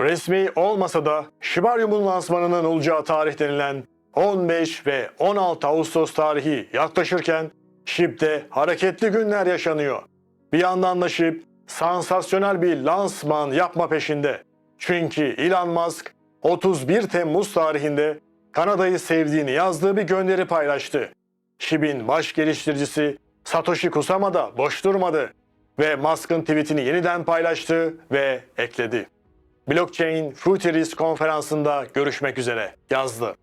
Resmi olmasa da Shibarium'un lansmanının olacağı tarih denilen 15 ve 16 Ağustos tarihi yaklaşırken SHIB'de hareketli günler yaşanıyor. Bir yandan da SHIB sansasyonel bir lansman yapma peşinde. Çünkü Elon Musk 31 Temmuz tarihinde Kanada'yı sevdiğini yazdığı bir gönderi paylaştı. SHIB'in baş geliştiricisi Satoshi Kusama da boş durmadı ve Musk'ın tweetini yeniden paylaştı ve ekledi. Blockchain Futurist konferansında görüşmek üzere yazdı.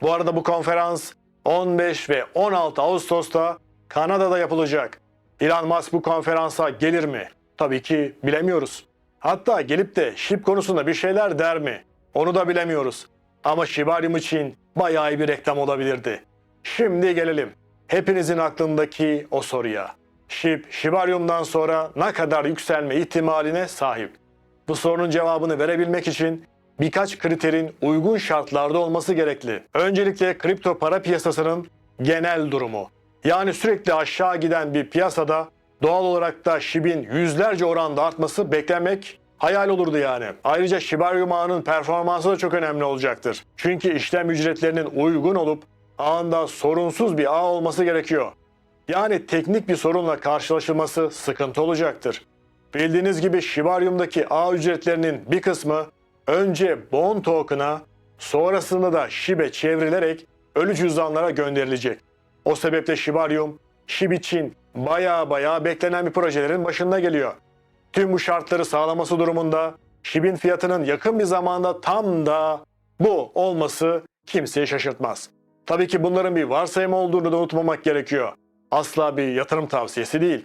Bu arada bu konferans 15 ve 16 Ağustos'ta Kanada'da yapılacak. Elon Musk bu konferansa gelir mi? Tabii ki bilemiyoruz. Hatta gelip de SHIB konusunda bir şeyler der mi? Onu da bilemiyoruz. Ama Shibarium için bayağı bir reklam olabilirdi. Şimdi gelelim. Hepinizin aklındaki o soruya. SHIB, Shibarium'dan sonra ne kadar yükselme ihtimaline sahip? Bu sorunun cevabını verebilmek için birkaç kriterin uygun şartlarda olması gerekli. Öncelikle kripto para piyasasının genel durumu. Yani sürekli aşağı giden bir piyasada doğal olarak da SHIB'in yüzlerce oranda artması beklemek hayal olurdu yani. Ayrıca Shibarium ağının performansı da çok önemli olacaktır. Çünkü işlem ücretlerinin uygun olup ağında sorunsuz bir ağ olması gerekiyor. Yani teknik bir sorunla karşılaşılması sıkıntı olacaktır. Bildiğiniz gibi Shibarium'daki ağ ücretlerinin bir kısmı önce Bond token'a sonrasında da SHIB'e çevrilerek ölü cüzdanlara gönderilecek. O sebeple Shibarium, SHIB için baya baya beklenen bir projelerin başında geliyor. Tüm bu şartları sağlaması durumunda SHIB'in fiyatının yakın bir zamanda tam da bu olması kimseyi şaşırtmaz. Tabii ki bunların bir varsayım olduğunu da unutmamak gerekiyor. Asla bir yatırım tavsiyesi değil.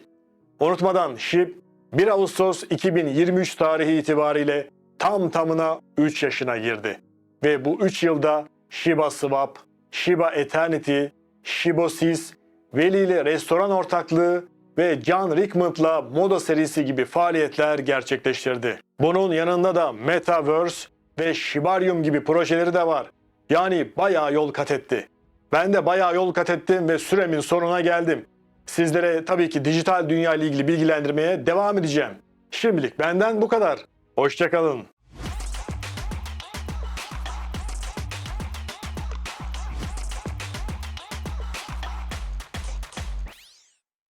Unutmadan SHIB 1 Ağustos 2023 tarihi itibariyle tam tamına 3 yaşına girdi. Ve bu 3 yılda Shiba Swap, Shiba Eternity, Shibosys, Veli ile restoran ortaklığı ve John Rickman'la moda serisi gibi faaliyetler gerçekleştirdi. Bunun yanında da Metaverse ve Shibarium gibi projeleri de var. Yani bayağı yol kat etti. Ben de bayağı yol kat ettim ve süremin sonuna geldim. Sizlere tabii ki dijital dünya ile ilgili bilgilendirmeye devam edeceğim. Şimdilik benden bu kadar. Hoşçakalın.